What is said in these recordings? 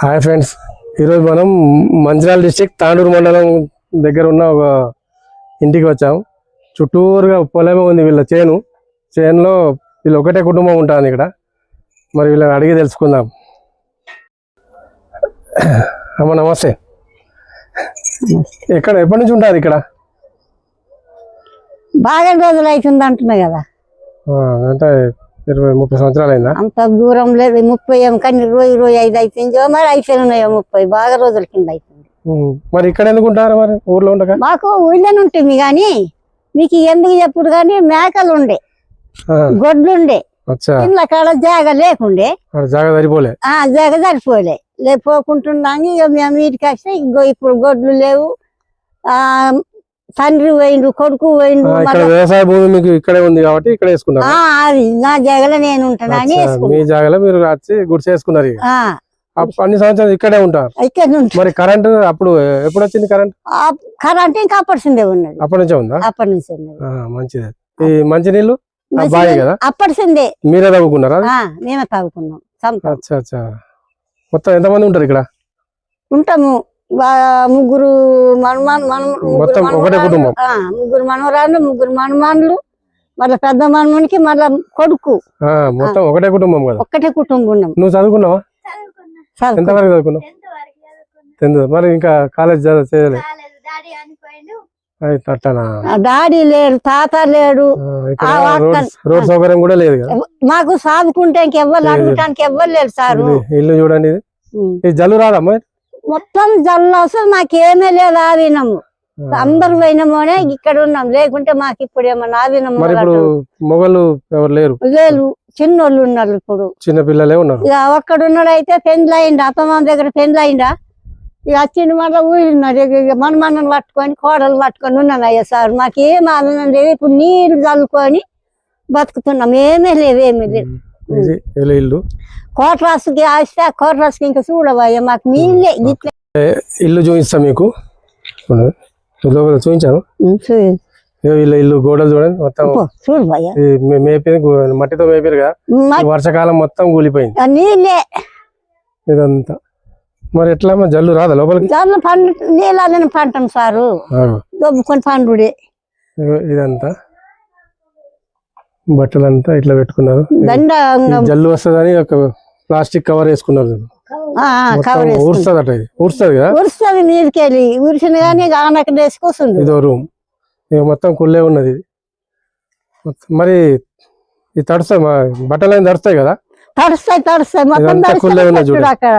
Hi friends. ఈరోజు మనం Mancherial district Tandur మండలం దగ్గర ఉన్న ఒక ఇంటికి వచ్చాం చుట్టూరుగా పొలమే ఉంది వీళ్ళ చేను. చేనులో వీళ్ళు ఒకటే కుటుంబం ఉంటుంది ఇక్కడ. మరి వీళ్ళని అడిగి తెలుసుకుందాం. అమ్మ నమస్తే. ఎక్కడ ఎప్పటి నుంచి ఉంటారు ఇక్కడ? బాగా రోజులు అవుతుంది అంటున్నా కదా. అంటే ఇరవై ముప్పై సంవత్సరాలు అయిందా అంత దూరం లేదు. ముప్పై ఏం కానీ ఇరవై ఇరవై ఐదు అవుతుందో మరి అయిపోయినాయో ముప్పై. బాగా రోజుల కింద అవుతుంది ఉమ్. మరి ఇక్కడ ఎందుకు ఉంటారు మరి? ఊర్లో ఉండగా మాకు ఊళ్ళని ఉంటుంది కానీ మీకు ఎందుకు చెప్పుడు కానీ మేకలు ఉండే. ఆ, గొడ్లు ఉండే. అచ్చా. ఇంట్లో కాడ జాగ లేకుండే. జాగా సరిపోలే. జాగ సరిపోలే. లేకపోకుంటున్నాం ఇక మేము వీటికి వస్తే ఇప్పుడు గొడ్లు లేవు. తండ్రి పోయిండు కొడుకు పోయిండు వ్యవసాయ భూమి మీకు ఇక్కడే ఉంది కాబట్టి ఇక్కడ వేసుకున్నారు. అది నా జాగలో నేను ఉంటానని మీ జాగాలో మీరు వచ్చి గుడి చేసుకున్నారు ఇక. ఆ, అప్పుడు అన్ని సంవత్సరాలు ఇక్కడే ఉంటారు. మరి కరెంట్ అప్పుడు ఎప్పుడు వచ్చింది కరెంట్? కరెంట్ ఇంకా అప్పటిసిందే ఉన్నది. అప్పటి నుంచే ఉందా? అప్పటి నుంచి ఉన్నది. మంచిది. ఈ మంచి నీళ్ళు? బావి కదా? అప్పటిసిందే మీరే తవ్వుకున్నారా? ఆ, మేమే తాగుకున్నాం సొంతం. అచ్చా అచ్చా. మొత్తం ఎంతమంది ఉంటారు ఇక్కడ? ఉంటాము. ముగ్గురు మనమాన్ మన ముగ్గురు మొత్తం ఒకటే కుటుంబం. ముగ్గురు మనవరాళ్ళు ముగ్గురు మనమాన్లు మళ్ళీ పెద్ద మనమునికి మళ్ళా కొడుకు. ఆ, మొత్తం ఒకటే కుటుంబం కదా? ఒక్కటే కుటుంబం నువ్వు చదువుకున్నావా? చదువుకో. ఎంతవరకు చదువుకున్నావు? టెన్త్ మరి ఇంకా కాలేజ్ చేయలేదు? డాడీ లేడు తాత లేడు. రోడ్ సౌకర్యం కూడా లేదు మాకు సాదుకుంటే ఇంకెవ్వరు లేదు. అడగటానికి ఎవ్వరు లేరు సారు. ఇల్లు- చూడండి ఇది. జల్లు రాదమ్మా మొత్తం జల్లు అసలు మాకేమీ లేదు ఆవినము అందరు పోయినామోనే ఇక్కడ ఉన్నాం. లేకుంటే మాకు ఇప్పుడు ఏమన్నా ఆవినము మొగలు ఎవరు లేరు? లేదు చిన్నోళ్ళు ఉన్నారు ఇప్పుడు. చిన్న పిల్లలే ఉన్నారు. ఇక ఒక్కడున్నాడు అయితే పెండ్లు అయిందా అత్తమ్మ దగ్గర పెండ్లు అయిందా ఇక వచ్చింది మళ్ళీ ఊరిన్నారు ఇక మన మనని పట్టుకొని కోడలు పట్టుకొని ఉన్నాను అయ్యా సార్. మాకు ఆనందం లేదు. ఇప్పుడు నీళ్ళు చల్లుకొని బతుకుతున్నాం. ఏమీ లేదు ఏమీ లేదు. ఇది ఇల్లు. కోట్రాసుకి ఆస్తే కోట్రాసుకి ఇంకా చూడవయ్యా మాకు నీళ్ళే ఇట్లా ఇల్లు చూపిస్తా మీకు. లోపల చూపించాను. వీళ్ళ ఇల్లు గోడలు చూడండి మొత్తం మేపేది మట్టితో మేపారు కదా ఈ వర్షాకాలం మొత్తం కూలిపోయింది. నీళ్ళే. ఇదంతా. మరి ఎట్లా జల్లు రాదా లోపలికి? దాంట్లో పండు నీళ్ళని పంటం సారు. దొబ్బుకొని పండుడే. ఇదంతా. బట్టలంతా ఇట్లా పెట్టుకున్నారు. జల్లు వస్తుందని ఒక ప్లాస్టిక్ కవర్ వేసుకున్నారు చూడు. కవర్ మొత్తం ఊరుస్తుంది అట ఇది. ఊరుస్తుంది కదా? ఉరుస్తుంది నీరుకెళ్ళి ఉరిసిన కానీ ఆనక వేసుకొస్తుంది ఇదో రూమ్. ఇక మొత్తం కుళ్ళే ఉన్నది మరి ఇది తడుస్తాయి మా బట్టలు అయిన తడుస్తాయి కదా? తడుస్తాయి తడుస్తాయి. మొత్తం కుళ్ళే ఉన్నది చూడు. అక్కడ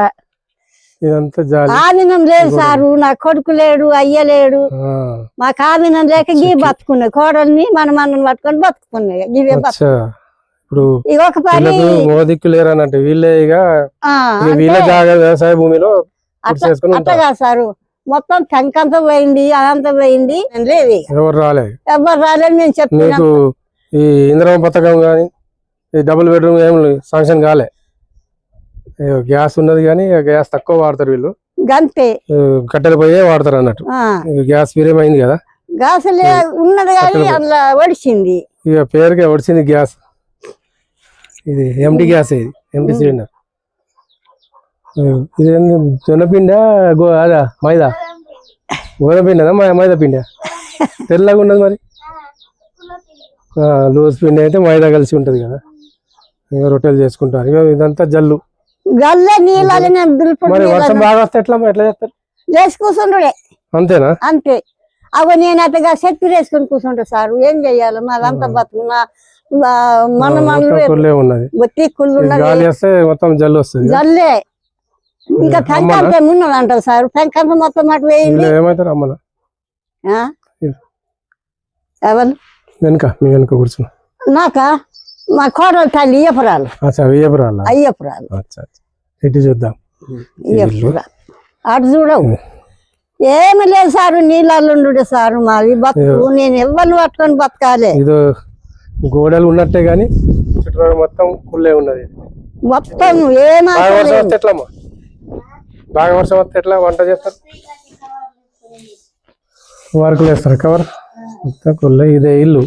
ఇదంతా జాలి. ఆవినం లేదు సారు నా కొడుకు లేడు అయ్య లేడు. ఆ, మాకు ఆవినం లేక గీ బతుకున్నాయి. కోడల్ని మన మనని పట్టుకొని బతుకున్నాయి ఇవే ఇప్పుడు మోదిక్కు లేరు అన్నట్టు వీళ్ళే ఇక జాగా వ్యవసాయ భూమిలో కాదు సారు. మొత్తం టంకంత పోయింది అదంతా పోయింది. లేదు. ఎవరు రాలేదు ఎవరు రాలేదు నేను మీకు ఈ ఇంద్రమ పథకం కానీ ఈ డబుల్ బెడ్రూమ్ ఏం శాంక్షన్ కాలే. గ్యాస్ ఉన్నది కానీ గ్యాస్ తక్కువ వాడతారు వీళ్ళు. గంతే. కట్టెల పోయే వాడతారు అన్నట్టు. గ్యాస్ వీరేమైంది కదా. గాసులే ఉన్నది కానీ. అందులో ఒడిచింది ఇక పేరుకే వచ్చింది గ్యాస్. ఇది ఎండి గ్యాస్ ఇది ఎండి సిలిండర్. ఇది జొన్నపిండ గో అదా మైదా? గోధుమ పిండనా మై మైదా పిండ తెల్లగా ఉన్నది మరి. లూజ్ పిండి అయితే మైదా కలిసి ఉంటది కదా. ఇక రొట్టెలు చేసుకుంటారు. ఇక ఇదంతా జల్లు. గల్లే నీళ్ళని నేను దులుపుడు మరి వర్షం నీళ్ళని బాగా వస్తే ఎట్లా మరి? ఎట్లా చేస్తారు? అంతేనా? అంతే. అవి నేను అట్టగా శక్తి వేసుకుని కూర్చుంటా సార్. ఏం చెయ్యాలి? మాదంతా బతుకు నా ఆ, మన మనలు కుళ్ళే ఉన్నది. కుళ్ళు గాలి వస్తే మొత్తం జల్లు వస్తుంది జల్లే. ఇంకా? పెంకంత ఉన్నది అంటారు సార్. పెంకంత మొత్తం వేయింది వీళ్ళు ఏమవుతారు అమ్మన? ఆ? ఎవరు? వెనుక మీ వెనుక కూర్చున్నా నాక? మా కోడలు తల్లి అయ్యపురాలు. అచ్చా వెయ్యపురాల అయ్యపురాలు. అచ్చా అచ్చా. ఇటు చూద్దాం? అయ్యపురాలు. అటు చూడవు. ఏమి లేదు సారు నీళ్ళల్లుండు సారు మాది. బతుకు నేను ఎవరిని పట్టుకొని బతకాలి. ఇదో గోడలు ఉన్నట్టే గాని చుట్టుపక్కల మొత్తం కుళ్ళే ఉన్నది. మొత్తం ఎట్లమ్మా? బాగా వర్షం వస్తే ఎట్లా వంట చేస్తారు? వర్కులు వేస్తారు కవర్? మొత్తం కుళ్ళే ఇదే ఇల్లు.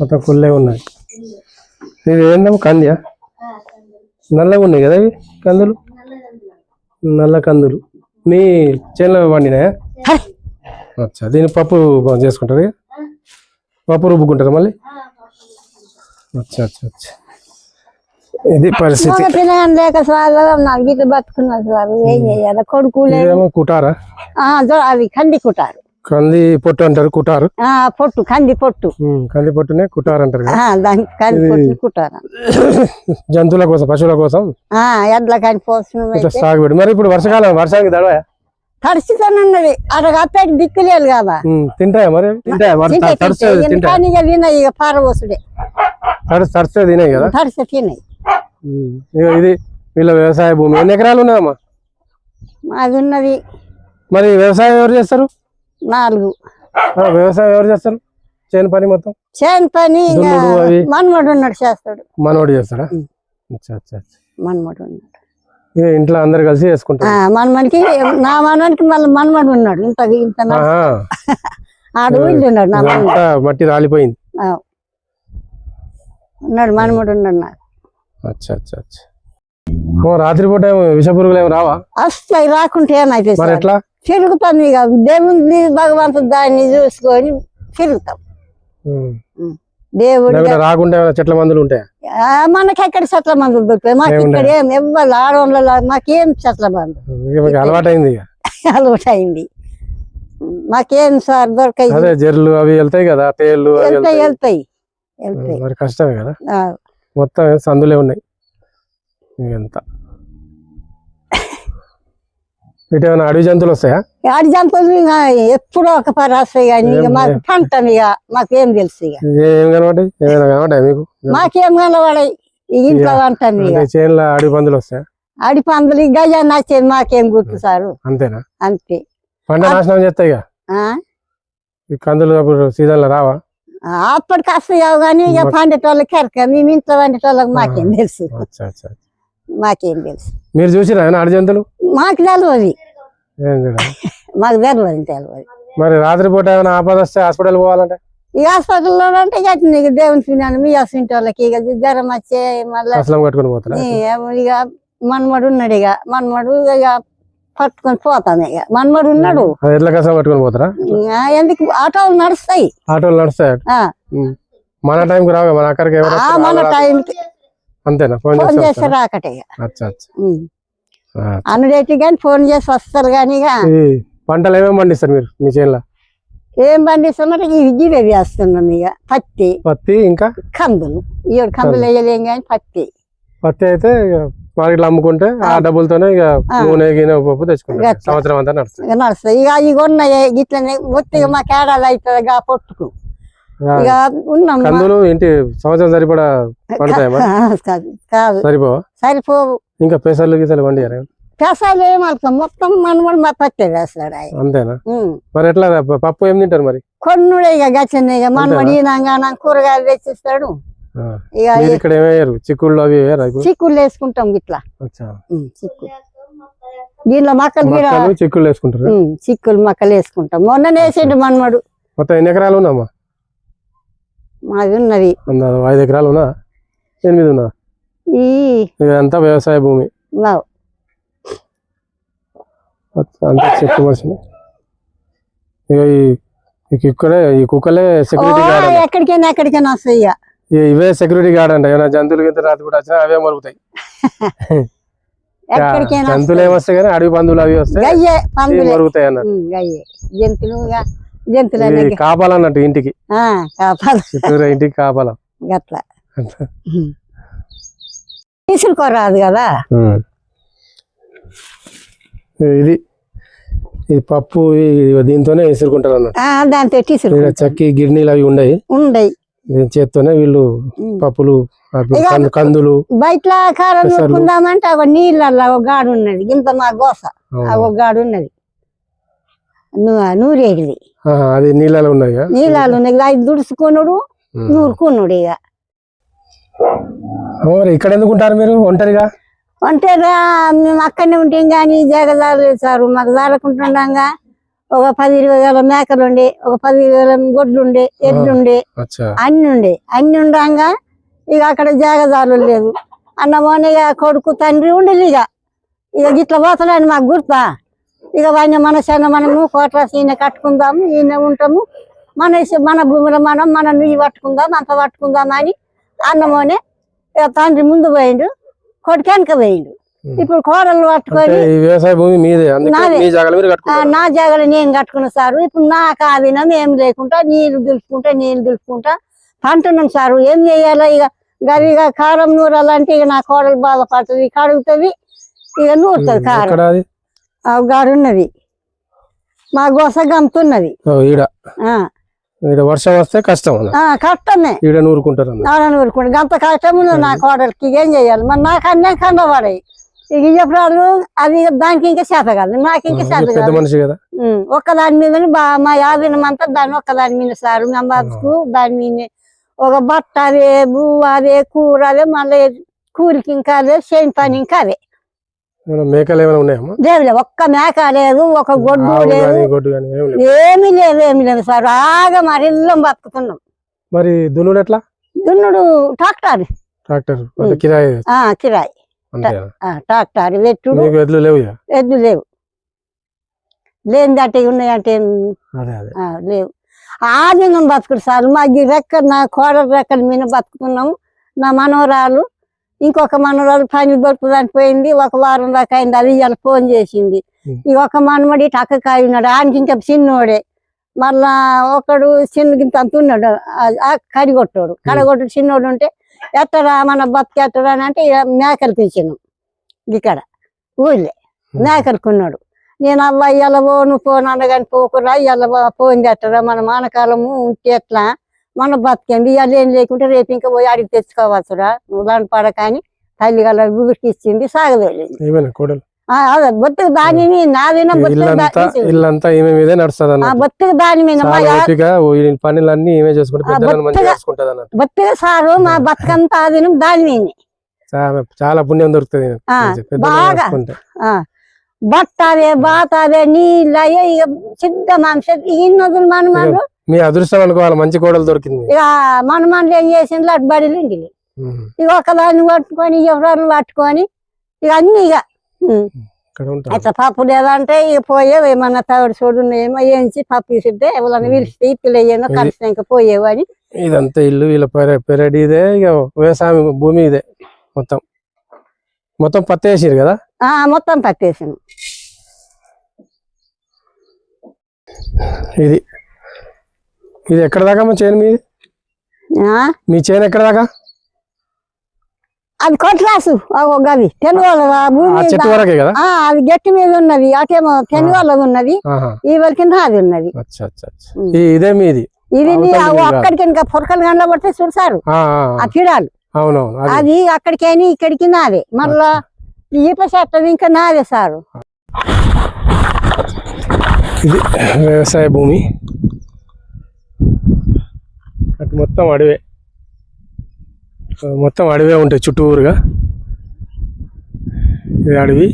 మొత్తం కుళ్ళే ఉన్నది ఇది ఏందమ్మా? కందియా? నల్లగా ఉన్నాయి కదా ఇవి కందులు? నల్ల కందులు. మీ చేనులో పండినాయా? హై. అచ్చా దీని పప్పు చేసుకుంటారు? పప్పు రుబ్బుకుంటారు మళ్ళీ? అచ్చా అచ్చా అచ్చా. ఇది పరిస్థితి. కుటారా? ఆ, దో- అవి కంది కుటారు. కంది పొట్టు అంటారు కుటారు? ఆ పొట్టు కంది పొట్టు. కంది పొట్టునే కుటారు అంటారు కదా? ఆ, దానికి కంది పొట్టు కుటారు. జంతువుల కోసం పశువుల కోసం? ఆ, ఎడ్ల కాని పోషణ ఇట్లా సాగుబడి మరి ఇప్పుడు వర్షాకాలం వర్షానికి దడవా తడిసితోనున్నది అక్కడ అత్తకి దిక్కులేదు కదా తింటాయా మరి? తింటాయా? తడిస్తే తినయి ఇక పారవసుడే తడిసి తడిస్తే తినాయి కదా? తడిసి తినయి. ఇది వీళ్ళ వ్యవసాయ భూమి. ఎన్ని ఎకరాలు ఉన్నాయమ్మా అది ఉన్నది. మరి వ్యవసాయం ఎవరు చేస్తారు? నాలుగు. వ్యవసాయం ఎవరు చేస్తారు? చేను పని మొత్తం? చేను పని? మన్మడు ఉన్నాడు చేస్తాడు. మనోడు చేస్తాడా. మన్మడు ఉన్నాడు. ఇంట్లో అందరు కలిసి చేసుకుంటారు. మన్మడికి నా మనవనికి మళ్ళీ మన్మడు ఉన్నాడు. ఇంత ఇంత. ఆడు ఉన్నాడు నా మట్టి రాలిపోయింది. ఉన్నాడు మన్మడు ఉన్నాడు నాకు. అచ్చా అచ్చా రాత్రిపూట విషపురుగులు ఏమి రావా? వస్తాయి రాకుంటే ఏమైతే ఎట్లా? తిరుగుతాం ఇక. దేవుని భగవంతుడు దాన్ని చూసుకొని తిరుగుతాం. దేవుడు రాకుండా చెట్ల మందులు ఉంటాయా? మనకి ఎక్కడ చెట్ల మందులు దొరుకుతాయి? మాకు. ఇక్కడ ఏం ఎవ్వరు ఆడవాళ్ళ మాకేం చెట్ల మందు అలవాటైంది ఇక. అలవాటు అయింది మాకేం సార్ దొరకాయి? అదే జర్లు అవి వెళ్తాయి కదా తేళ్ళు వెళ్తాయి వెళ్తాయి. మరి కష్టమే కదా. మొత్తం సందులే ఉన్నాయి. ఇదంత ఇటు ఏమైనా అడవి జంతువులు వస్తాయా? ఆడి జంతువులు ఇక ఎప్పుడో ఒక పరి వస్తాయి కానీ ఇక మాకు పంటం ఇక మాకేం తెలుసు ఇక. ఏం కనబడ్డాయి? ఏమైనా కనబడ్డాయి మీకు? మాకేం కనబడాయి ఇంట్లో ఇక. చేనులో అడవి పందులు వస్తాయా? ఆడి పందులు ఇక గజా నచ్చేది మాకేం గుర్తు సారు. అంతేనా? అంతే. పంట నాశనం చేస్తాయి ఇక? ఆ? ఈ కందులు అప్పుడు సీజన్లో రావా అప్పటికి వస్తాయి కానీ ఇక పండేటోళ్ళకి ఎరక మేము ఇంట్లో వండేటోళ్ళకి మాకేం తెలుసు. మాకేం తెలుసు. మీరు చూసిరా జంతువులు మాకు తెలియదు మాకు తెలియదు తెలియదు మరి రాత్రిపూట ఏమైనా ఆపద వస్తే హాస్పిటల్ పోవాలంటే? ఈ హాస్పిటల్లో అంటే నీకు దేవుని తిన్నాను మీ అసంటి వాళ్ళకి ఇక జ్వరం వచ్చే మళ్ళీ ఇక మన్మడు ఉన్నాడు ఇక. మన్మడు ఇక పట్టుకొని పోతాను ఇక. మన్మడు ఉన్నాడు. ఎట్ల కసం కట్టుకుని పోతారా? ఎందుకు? ఆటోలు నడుస్తాయి. ఆటోలు నడుస్తాయి. మన టైంకి రావు మన అక్కడికి? మన. టైంకి అంతేనా? ఫోన్ ఫోన్ చేస్తే చేస్తే వస్తారా? రాకట ఇక. అచ్చా అచ్చా. ఉమ్. ఆ. అనుడేటి కానీ ఫోన్ చేసి వస్తారు కానీ పంటలు ఏమేమి పండిస్తారు మీరు మీ చేనులో? ఏం పండిస్తామంటే ఇవి వేస్తున్నాం ఇక. పత్తి పత్తి ఇంకా? కందులు. ఏడు కందులు వేయలేం కానీ పత్తి. పత్తి అయితే మార్కెట్లో అమ్ముకుంటే ఆ డబ్బులతోనే ఇక. నూనె గిన్నె పప్పు తెచ్చుకుంటారు. గట్ల. సంవత్సరం అంతా నడుస్తుంది. ఇక నడుస్తాయి ఇక ఇవి ఉన్నాయి గిట్లనే మొత్తం మా కేడాలు అవుతుంది. పొట్టుకు. ఇక ఉన్నాం. కందులు ఇంటి సంవత్సరం సరిపడా పండుతాయి మరి? కాదు సరిపోవా? సరిపోవు. ఇంకా పెసర్లు గీసలు పండియారా? పెసాలు ఏమలుతాం మొత్తం మనమడు మా పత్తి వేస్తాడు ఆయన. అంతేనా. మరి ఎట్లా పప్పు ఏం తింటారు మరి? కొన్నుడే ఇక గచ్చనే ఇక మనమడి ఈనంగా కూరగాయలు తెచ్చిస్తాడు. ఇక ఇక్కడ ఏమయ్యారు? చిక్కుళ్ళు అవి చిక్కులు వేసుకుంటాం ఉమ్, చిక్కులు దీనిలో మక్కలు చిక్కుళ్ళు వేసుకుంటారు. చిక్కులు మక్కలు వేసుకుంటాం. మొన్న వేసిండు మనమడు మొత్తం ఎన్ని ఎకరాలు ఉందమ్మా మాది ఉన్నది. ఐదు ఎకరాలు ఎనిమిది ఈ ఇదంతా వ్యవసాయ భూమి. అంతా చెట్టు ఇక ఈ కుక్కలే ఈ కుక్కలే ఓ, సెక్యూరిటీ గార్డ్. ఎక్కడికైనా ఎక్కడికైనా వస్తాయి ఇవే సెక్యూరిటీ గార్డ్ అంట. ఏమైనా జంతువులు గింత రాత్రి కూడా వచ్చినా అవే మరుగుతాయి. జంతువులు ఏమొస్తాయి కానీ అడవి బంధువులు అవి వస్తాయి పందులే. మరుగుతాయి గయ్యే. జంతువులు జంతువులు. కాపాలన్నట్టు ఇంటికి. ఇంటికి కాపాల. గట్ల. తీసుకురాదు కదా? ఇది ఇది పప్పు దీంతోనే విసురుకుంటారు అన్నట్టు దాంతో చక్కి గిర్నీలు అవి ఉండయి. ఉండయి. చేత్తోనే వీళ్ళు. పప్పులు కందులు బయట కారం పెసర్లు. నూరుకుందామంటే ఒక గాడు ఉన్నది. ఇంత మా గోస. ఒక గాడు ఉన్నది. ను- నూరేడిది ఆహా, అది నీళ్ళలో ఉన్నాయి. నీళ్ళలు ఉన్నది అది దుడుచుకునుడు ఉమ్. నూరుకునుడు ఇక ఇక్కడ ఎందుకు ఉంటారు మీరు ఒంటరిగా? అంటే రా మేము అక్కడనే ఉంటాం కానీ జగదాలు సారు. మాకు జాలకుంటుండగా ఒక పది ఇరవై వేల మేకలు ఉండే ఒక పది వేల గొడ్లు ఉండే ఎడ్లు ఉండే అచ్చా. అన్ని ఉండే. అన్ని ఉండగా ఇక అక్కడ జాగదారులు లేదు అన్నమోని ఇక కొడుకు తండ్రి ఉండేది ఇక ఇక గిట్ల పోతాడని మాకు గుర్తా. ఇక ఆయన మన శన మనము కోట్రాసి ఈయన కట్టుకుందాము ఈయన ఉంటాము. మన మన భూమిలో మనం మన నుయ్యి పట్టుకుందాం అంత పట్టుకుందాం అని అన్నమోనే తండ్రి ముందు పోయిండు కొడుకు వెనక పోయిండు ఇప్పుడు కోడలు పట్టుకొని వ్యవసాయ భూమి నా జాగాలో నేను కట్టుకున్న సారు. ఇప్పుడు నాకు ఆధీనం ఏం లేకుండా నీళ్ళు దులుపుకుంటా నీళ్ళు దులుపుకుంటా పంటున్నాను సారు. ఏం చేయాలో ఇక? గరిగా కారం నూరాలంటే ఇక నా కోడలు బాధపడుతుంది కడుగుతుంది ఇక నూరుతుంది కారం. ఉన్నది మా గోస గమ్ముతున్నది ఓ, ఈడ. వర్షం వస్తే కష్టం కష్టమే. ఈడ నూరుకుంటారు అన్న నాన్న నూరుకుంటే. గంత కష్టం ఉన్నది నా కోడలికి ఏం చేయాలి? మరి నాకు అన్నీ కండవాడాయి ఇక చెప్పడాలు అది దానికి ఇంకా చేత కాదు. నాకు ఇంకా చేత కాదు. మనిషి కదా. ఒక్క దాని మీద బా మా యాదినం అంతా దాని ఒక్క దాని మీద సారు. మా బతుకు దాని మీద ఒక బట్ట అదే బువ్వ అదే కూర అదే మళ్ళీ కూరికి ఇంకా అదే చేని పని ఇంకా అదే. మేకలు ఏమైనా ఉన్నాయమ్మా ఒక్క మేక లేదు ఒక గొడ్డు లేదు. ఏమీ లేదు ఏమీ లేదు సార్ బాగా మరి ఇల్లం బతుకుతున్నాం. మరి దున్నుడు ఎట్లా? దున్నుడు ట్రాక్టర్ ట్రాక్టర్ కిరాయి. ఆ కిరాయి. ట్రాక్టర్ వెట్టుడు లేవు ఇక? ఎద్దు లేవు. లేని దాటి ఉన్నాయంటే లేవు. ఆదినం బతుకుడు సార్. మా ఈ రెక్క నా కోడల రెక్కల మీద బతుకుతున్నాము. నా మనవరాలు ఇంకొక మనవరాలు పని దొరుకుదానికి పోయింది ఒక వారం దాకా అయింది అది ఇవాళ ఫోన్ చేసింది. ఈ ఒక మనమడి టక్కకాయ ఉన్నాడు ఆయనకి ఇంకా చిన్నోడే. మళ్ళా ఒకడు చిన్న గింత అంత ఉన్నాడు కడిగొట్టోడు కడగొట్టు చిన్నోడు ఉంటే ఎట్టరా మన బతుకు ఎట్టరా అని అంటే మేకలకు ఇచ్చినాం ఇక్కడ ఊళ్ళే. మేకలుకున్నాడు నేను అవ్వ ఇవాళ పోను పోను అనగాని పోకురా ఇవాళ పోయింది ఎట్టరా మన మానకాలము ఉంటే ఎట్లా? మన బతికండి ఇవాళ ఏం లేకుంటే రేపు ఇంకా పోయి అడిగి తెచ్చుకోవచ్చురా నువ్వు దాని పడకని తల్లి గల ఊరికి ఇచ్చింది సాగదోలింది బతుకు దానిని నాదిన ఇల్లంతా ఈమె మీదే నడుస్తుంది దాని మీద ఈ పనులన్నీ ఈమె చేసుకుంటే బొత్తిగా- సారు మా బతుకంతా దాని మీద. చాలా పుణ్యం దొరుకుతుంది బాగా. చేసుకుంటే ఆ బట్టాదే బాతాదే నీళ్ళయ్యే ఇక సిద్ధ మనిషి ఇన్నదులు మనమాను మీ అదృష్టం అనుకోవాలి మంచి కోడలు దొరికింది. ఇక మనమానులు ఏం చేసిండ్రు? అటు బడిలు ఉండి. ఇక ఒకదాన్ని పట్టుకొని ఎవరాలు పట్టుకొని ఇక అన్ని ఇక. అట్లా పప్పు లేదంటే ఇక పోయేవి ఏమన్నా తవిడి చూడు ఏమో ఏంచి పప్పు ఇసిద్దే ఎవరన్నా పిలిస్తే ఇత్తులు అయ్యేనో ఇది- కలిసినాక పోయేవి అని. ఇదంతా ఇల్లు వీళ్ళ పెర పెరడి ఇదే ఇక వ్యవసాయం భూమి ఇదే మొత్తం. మొత్తం పత్తి వేసిరు కదా? ఆ మొత్తం పట్టేసాను ఇది. ఇది ఎక్కడ దాకా మా చేను మీది? ఆ, మీ చేను ఎక్కడ దాకా? అది కొట్లాసు గది తెనుగోళ్ళ చెట్టు వరకే కదా? అది గట్టి మీద ఉన్నది అటేమో తెనుగోళ్ళది ఉన్నది. ఈ కింద అది ఉన్నది. ఇదే మీది. ఇది అక్కడికి ఇంకా పొరకలు గంటల పడితే చూసారు ఆ. కిడాలు. అవునవును అది. అది అక్కడికైనా ఇక్కడికి నాదే. మళ్ళా ఈప చెట్టది ఇంకా నాదే సారు. ఇది వ్యవసాయ భూమి అటు మొత్తం అడవే. మొత్తం అడవే ఉంటాయి చుట్టూరుగా ఇది అడవి.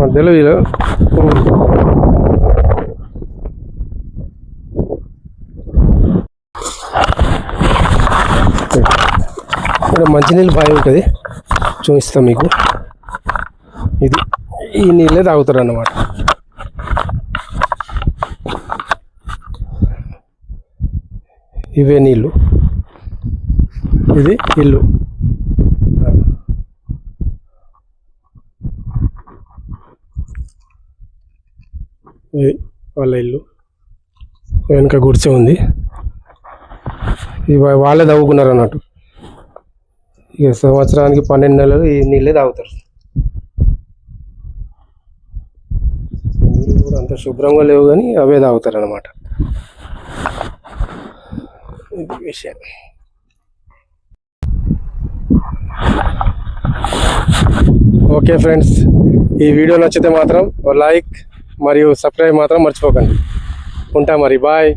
మధ్యలో వీళ్ళు ఇక్కడ మంచినీళ్ళు బాగా ఉంటుంది. చూపిస్తాం మీకు. ఇది ఈ నీళ్ళే తాగుతారు అన్నమాట ఇవే నీళ్ళు. ఇది ఇల్లు. ఇది వాళ్ళ ఇల్లు. వెనుక గుడిసె ఉంది. ఇవి వాళ్ళే తవ్వుకున్నారు అన్నట్టు. ఇక సంవత్సరానికి పన్నెండు నెలలు ఈ నీళ్ళే తాగుతారు. నీళ్ళు కూడా అంత శుభ్రంగా లేవు కానీ అవే తాగుతారు అనమాట విషయం ఓకే ఫ్రెండ్స్ ఈ వీడియో నచ్చితే మాత్రం లైక్ మరియు సబ్స్క్రైబ్ మాత్రం మర్చిపోకండి. ఉంటా మరి బాయ్.